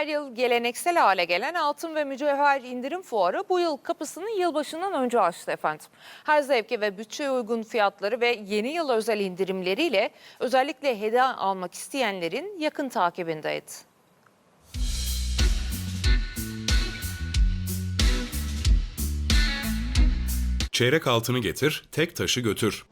Her yıl geleneksel hale gelen altın ve mücevher indirim fuarı bu yıl kapısını yılbaşından önce açtı efendim. Her zevke ve bütçeye uygun fiyatları ve yeni yıl özel indirimleriyle özellikle hediye almak isteyenlerin yakın takibindeydi. Çeyrek altını getir, tek taşı götür.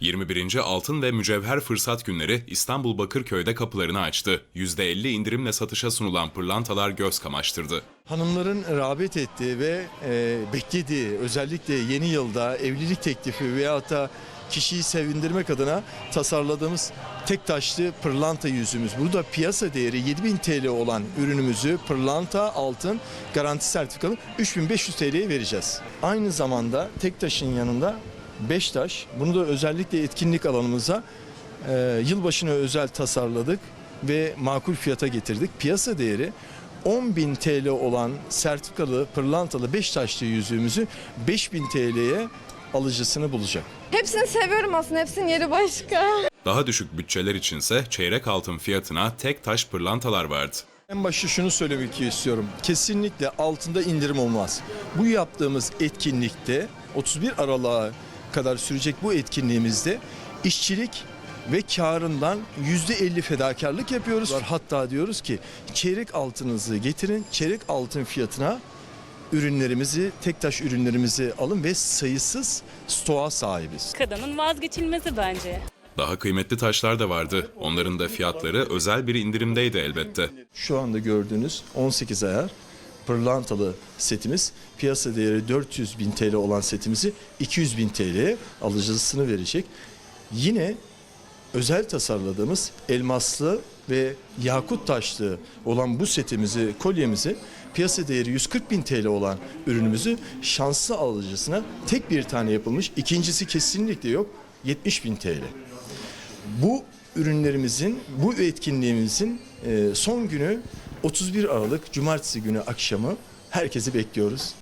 21. Altın ve Mücevher Fırsat Günleri İstanbul Bakırköy'de kapılarını açtı. %50 indirimle satışa sunulan pırlantalar göz kamaştırdı. Hanımların rağbet ettiği ve e, beklediği özellikle yeni yılda evlilik teklifi veyahut da kişiyi sevindirmek adına tasarladığımız tek taşlı pırlanta yüzümüz. Burada piyasa değeri 7000 TL olan ürünümüzü pırlanta altın garanti sertifikalı 3500 TL'ye vereceğiz. Aynı zamanda tek taşın yanında 5 taş. Bunu da özellikle etkinlik alanımıza e, yılbaşına özel tasarladık ve makul fiyata getirdik. Piyasa değeri 10.000 TL olan sertifikalı pırlantalı 5 taşlı yüzüğümüzü 5.000 TL'ye alıcısını bulacak. Hepsini seviyorum aslında. Hepsinin yeri başka. Daha düşük bütçeler içinse çeyrek altın fiyatına tek taş pırlantalar vardı. En başta şunu söylemek istiyorum. Kesinlikle altında indirim olmaz. Bu yaptığımız etkinlikte 31 Aralık'a kadar sürecek bu etkinliğimizde işçilik ve karından %50 fedakarlık yapıyoruz. Hatta diyoruz ki çeyrek altınızı getirin, çeyrek altın fiyatına ürünlerimizi, tek taş ürünlerimizi alın ve sayısız stoğa sahibiz. kadının vazgeçilmezi bence. Daha kıymetli taşlar da vardı. Onların da fiyatları özel bir indirimdeydi elbette. Şu anda gördüğünüz 18 ayar pırlantalı setimiz piyasa değeri 400 bin TL olan setimizi 200 bin TL'ye alıcısını verecek. Yine özel tasarladığımız elmaslı ve yakut taşlı olan bu setimizi, kolyemizi piyasa değeri 140 bin TL olan ürünümüzü şanslı alıcısına tek bir tane yapılmış. ikincisi kesinlikle yok 70 bin TL bu ürünlerimizin, bu etkinliğimizin e, son günü 31 Aralık Cumartesi günü akşamı herkesi bekliyoruz.